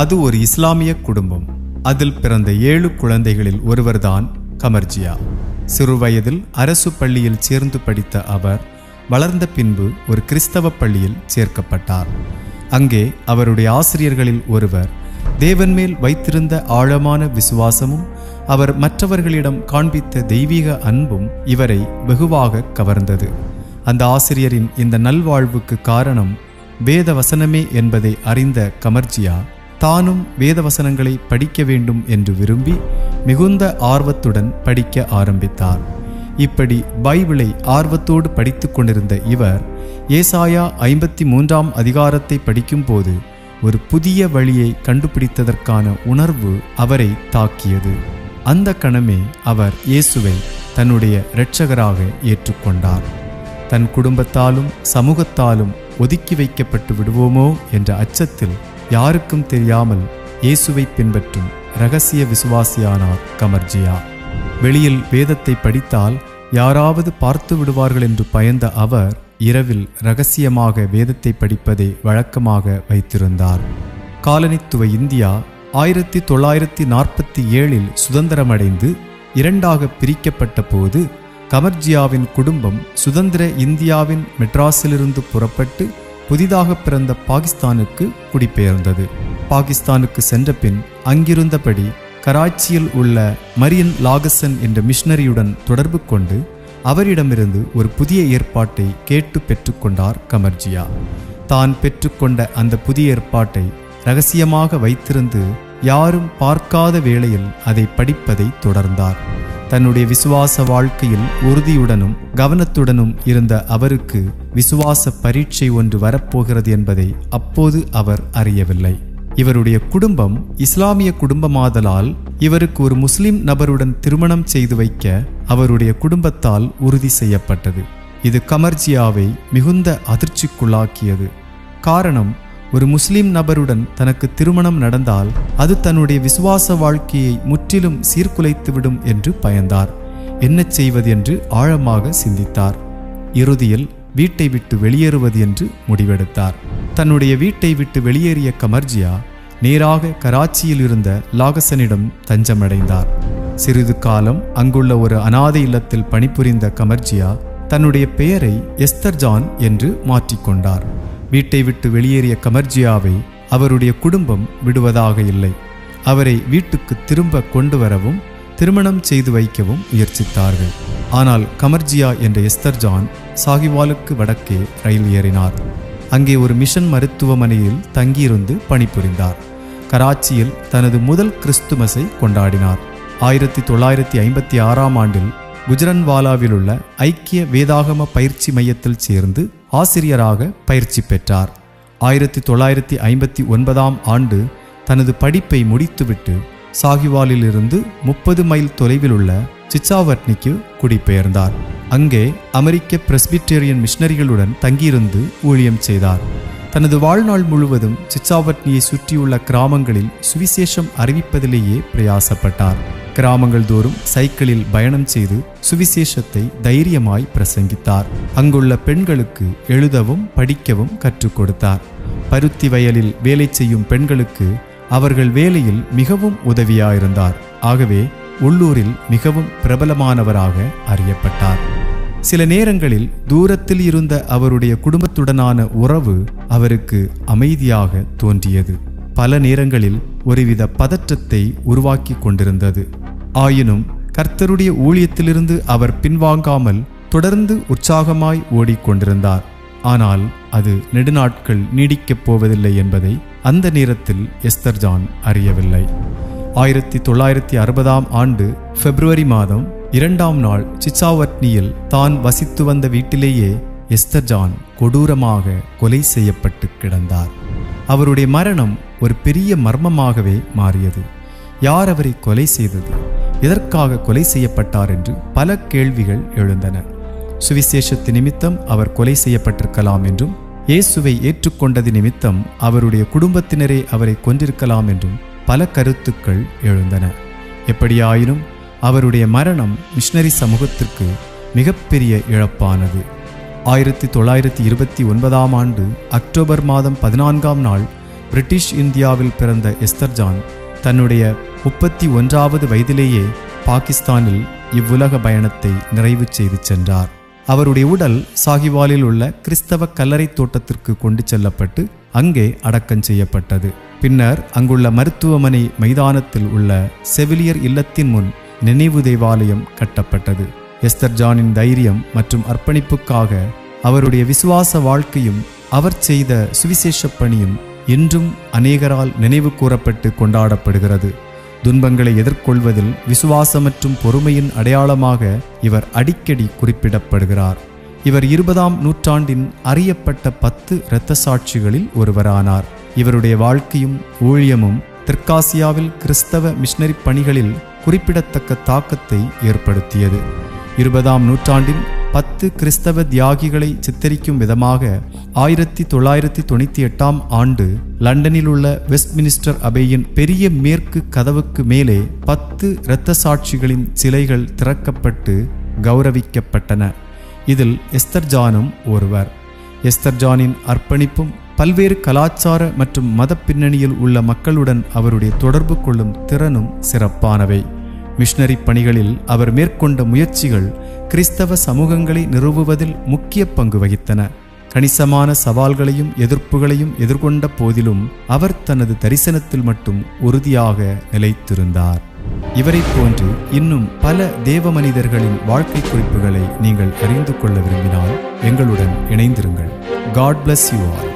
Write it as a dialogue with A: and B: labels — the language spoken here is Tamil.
A: அது ஒரு இஸ்லாமிய குடும்பம். அதில் பிறந்த ஏழு குழந்தைகளில் ஒருவர்தான் கமர்ஜியா. சிறுவயதில் அரசு பள்ளியில் சேர்ந்து படித்த அவர் வளர்ந்த பின்பு ஒரு கிறிஸ்தவ பள்ளியில் சேர்க்கப்பட்டார். அங்கே அவருடைய ஆசிரியர்களில் ஒருவர் தேவன் மேல் வைத்திருந்த ஆழமான விசுவாசமும் அவர் மற்றவர்களிடம் காண்பித்த தெய்வீக அன்பும் இவரை வெகுவாக கவர்ந்தது. அந்த ஆசிரியரின் இந்த நல்வாழ்வுக்கு காரணம் வேத வசனமே என்பதை அறிந்த கமர்ஜியா தானும் வேத வசனங்களை படிக்க வேண்டும் என்று விரும்பி மிகுந்த ஆர்வத்துடன் படிக்க ஆரம்பித்தார். இப்படி பைபிளை ஆர்வத்தோடு படித்து கொண்டிருந்த இவர் ஏசாயா ஐம்பத்தி மூன்றாம் அதிகாரத்தை படிக்கும்போது ஒரு புதிய வழியை கண்டுபிடித்ததற்கான உணர்வு அவரை தாக்கியது. அந்த கணமே அவர் இயேசுவை தன்னுடைய இரட்சகராக ஏற்றுக்கொண்டார். தன் குடும்பத்தாலும் சமூகத்தாலும் ஒதுக்கி வைக்கப்பட்டு விடுவோமோ என்ற அச்சத்தில் யாருக்கும் தெரியாமல் இயேசுவை பின்பற்றும் ரகசிய விசுவாசியானார் கமர்ஜியா. வெளியில் வேதத்தை படித்தால் யாராவது பார்த்து விடுவார்கள் என்று பயந்த அவர் இரவில் ரகசியமாக வேதத்தை படிப்பதை வழக்கமாக வைத்திருந்தார். காலனித்துவ இந்தியா ஆயிரத்தி தொள்ளாயிரத்தி நாற்பத்தி ஏழில் சுதந்திரமடைந்து இரண்டாக பிரிக்கப்பட்ட போது கமர்ஜியாவின் குடும்பம் சுதந்திர இந்தியாவின் மெட்ராஸிலிருந்து புறப்பட்டு புதிதாக பிறந்த பாகிஸ்தானுக்கு குடிபெயர்ந்தது. பாகிஸ்தானுக்கு சென்ற பின் அங்கிருந்தபடி கராச்சியில் உள்ள மரியன் லாகசன் என்ற மிஷனரியுடன் தொடர்பு கொண்டு அவரிடமிருந்து ஒரு புதிய ஏற்பாட்டை கேட்டு பெற்றுக்கொண்டார் கமர்ஜியா. தான் பெற்றுக்கொண்ட அந்த புதிய ஏற்பாட்டை ரகசியமாக வைத்திருந்து யாரும் பார்க்காத வேளையில் அதை படிப்பதை தொடர்ந்தார். தன்னுடைய விசுவாச வாழ்க்கையில் உறுதியுடனும் கவனத்துடனும் இருந்த அவருக்கு விசுவாச பரீட்சை ஒன்று வரப்போகிறது என்பதை அப்போது அவர் அறியவில்லை. இவருடைய குடும்பம் இஸ்லாமிய குடும்பமாதலால் இவருக்கு ஒரு முஸ்லிம் நபருடன் திருமணம் செய்து வைக்க அவருடைய குடும்பத்தால் உறுதி செய்யப்பட்டது. இது கமர்ஜியாவை மிகுந்த அதிர்ச்சிக்குள்ளாக்கியது. காரணம் ஒரு முஸ்லிம் நபருடன் தனக்கு திருமணம் நடந்தால் அது தன்னுடைய விசுவாச வாழ்க்கையை முற்றிலும் சீர்குலைத்துவிடும் என்று பயந்தார். என்ன செய்வது? என்று ஆழமாக சிந்தித்தார். இறுதியில் வீட்டை விட்டு வெளியேறுவது என்று முடிவெடுத்தார். தன்னுடைய வீட்டை விட்டு வெளியேறிய கமர்ஜியா நேராக கராச்சியில் இருந்த லாகசனிடம் தஞ்சமடைந்தார். சிறிது காலம் அங்குள்ள ஒரு அனாதை இல்லத்தில் பணிபுரிந்த கமர்ஜியா தன்னுடைய பெயரை எஸ்தர்ஜான் என்று மாற்றிக்கொண்டார். வீட்டை விட்டு வெளியேறிய கமர்ஜியாவை அவருடைய குடும்பம் விடுவதாக இல்லை. அவரை வீட்டுக்கு திரும்ப கொண்டு வரவும் திருமணம் செய்து வைக்கவும் முயற்சித்தார்கள். ஆனால் கமர்ஜியா என்ற எஸ்தர் ஜான் சாகிவாலுக்கு வடக்கே ரயில் ஏறினார். அங்கே ஒரு மிஷன் மருத்துவமனையில் தங்கியிருந்து பணிபுரிந்தார். கராச்சியில் தனது முதல் கிறிஸ்துமஸை கொண்டாடினார். ஆயிரத்தி தொள்ளாயிரத்தி ஐம்பத்தி ஆறாம் ஆண்டில் குஜரன்வாலாவில் உள்ள ஐக்கிய வேதாகம பயிற்சி மையத்தில் சேர்ந்து ஆசிரியராக பயிற்சி பெற்றார். ஆயிரத்தி தொள்ளாயிரத்தி ஐம்பத்தி ஒன்பதாம் ஆண்டு தனது படிப்பை முடித்துவிட்டு சாகிவாலிலிருந்து முப்பது மைல் தொலைவில் உள்ள சிச்சாவட்னிக்கு குடிபெயர்ந்தார். அங்கே அமெரிக்க பிரஸ்பிட்டேரியன் மிஷனரிகளுடன் தங்கியிருந்து ஊழியம் செய்தார். தனது வாழ்நாள் முழுவதும் சிச்சாவட்னியை சுற்றியுள்ள கிராமங்களில் சுவிசேஷம் அறிவிப்பதிலேயே பிரயாசப்பட்டார். கிராமங்கள் தோறும் சைக்கிளில் பயணம் செய்து சுவிசேஷத்தை தைரியமாய் பிரசங்கித்தார். அங்குள்ள பெண்களுக்கு எழுதவும் படிக்கவும் கற்றுக் கொடுத்தார். பருத்தி வயலில் வேலை செய்யும் பெண்களுக்கு அவர்கள் வேலையில் மிகவும் உதவியாயிருந்தார். ஆகவே உள்ளூரில் மிகவும் பிரபலமானவராக அறியப்பட்டார். சில நேரங்களில் தூரத்தில் இருந்த அவருடைய குடும்பத்துடனான உறவு அவருக்கு அமைதியாக தோன்றியது. பல நேரங்களில் ஒருவித பதற்றத்தை உருவாக்கி கொண்டிருந்தது. ஆயினும் கர்த்தருடைய ஊழியத்திலிருந்து அவர் பின்வாங்காமல் தொடர்ந்து உற்சாகமாய் ஓடிக்கொண்டிருந்தார். ஆனால் அது நெடுநாட்கள் நீடிக்கப் போவதில்லை என்பதை அந்த நேரத்தில் எஸ்தர் ஜான் அறியவில்லை. ஆயிரத்தி தொள்ளாயிரத்தி அறுபதாம் ஆண்டு பிப்ரவரி மாதம் இரண்டாம் நாள் சிச்சாவட்னியில் தான் வசித்து வந்த வீட்டிலேயே எஸ்தர் ஜான் கொடூரமாக கொலை செய்யப்பட்டு கிடந்தார். அவருடைய மரணம் ஒரு பெரிய மர்மமாகவே மாறியது. யார் அவரை கொலை செய்தது? எதற்காக கொலை செய்யப்பட்டார் என்று பல கேள்விகள் எழுந்தன. சுவிசேஷத்து நிமித்தம் அவர் கொலை செய்யப்பட்டிருக்கலாம் என்றும் இயேசுவை ஏற்றுக்கொண்டது நிமித்தம் அவருடைய குடும்பத்தினரே அவரை கொன்றிருக்கலாம் என்றும் பல கருத்துக்கள் எழுந்தன. எப்படியாயினும் அவருடைய மரணம் மிஷனரி சமூகத்திற்கு மிகப்பெரிய இழப்பானது. ஆயிரத்தி தொள்ளாயிரத்தி இருபத்தி ஒன்பதாம் ஆண்டு அக்டோபர் மாதம் பதினான்காம் நாள் பிரிட்டிஷ் இந்தியாவில் பிறந்த எஸ்தர்ஜான் தன்னுடைய முப்பத்தி ஒன்றாவது வயதிலேயே பாகிஸ்தானில் இவ்வுலக பயணத்தை நிறைவு செய்து சென்றார். அவருடைய உடல் சாகிவாலில் உள்ள கிறிஸ்தவ கல்லறை தோட்டத்திற்கு கொண்டு செல்லப்பட்டு அங்கே அடக்கம் செய்யப்பட்டது. பின்னர் அங்குள்ள மருத்துவமனை மைதானத்தில் உள்ள செவிலியர் இல்லத்தின் முன் நினைவு தேவாலயம் கட்டப்பட்டது. எஸ்தர் ஜானின் தைரியம் மற்றும் அர்ப்பணிப்புக்காக அவருடைய விசுவாச வாழ்க்கையும் அவர் செய்த சுவிசேஷ பணியும் இன்றும் அநேகரால் நினைவு கூறப்பட்டு கொண்டாடப்படுகிறது. துன்பங்களை எதிர்கொள்வதில் விசுவாசம் மற்றும் பொறுமையின் அடையாளமாக இவர் அடிக்கடி குறிப்பிடப்படுகிறார். இவர் இருபதாம் நூற்றாண்டின் அறியப்பட்ட பத்து இரத்த சாட்சிகளில் ஒருவரானார். இவருடைய வாழ்க்கையும் ஊழியமும் தெற்காசியாவில் கிறிஸ்தவ மிஷனரி பணிகளில் குறிப்பிடத்தக்க தாக்கத்தை ஏற்படுத்தியது. இருபதாம் நூற்றாண்டின் பத்து கிறிஸ்தவ தியாகிகளை சித்தரிக்கும் விதமாக ஆயிரத்தி தொள்ளாயிரத்தி தொண்ணூற்றி எட்டாம் ஆண்டு லண்டனில் உள்ள வெஸ்ட்மினிஸ்டர் அபேயின் பெரிய மேற்கு கதவுக்கு மேலே பத்து இரத்த சாட்சிகளின் சிலைகள் திறக்கப்பட்டு கௌரவிக்கப்பட்டன. இதில் எஸ்தர்ஜானும் ஒருவர். எஸ்தர்ஜானின் அர்ப்பணிப்பும் பல்வேறு கலாச்சார மற்றும் மத பின்னணியில் உள்ள மக்களுடன் அவருடைய தொடர்பு கொள்ளும் திறனும் சிறப்பானவை. மிஷனரி பணிகளில் அவர் மேற்கொண்ட முயற்சிகள் கிறிஸ்தவ சமூகங்களை நிறுவுவதில் முக்கிய பங்கு வகித்தன. கணிசமான சவால்களையும் எதிர்ப்புகளையும் எதிர்கொண்ட போதிலும் அவர் தனது தரிசனத்தில் மட்டும் உறுதியாக நிலைத்திருந்தார். இவரைப் போன்று இன்னும் பல தேவ மனிதர்களின் வாழ்க்கை குறிப்புகளை நீங்கள் அறிந்து கொள்ள விரும்பினால் எங்களுடன் இணைந்திருங்கள். God bless you all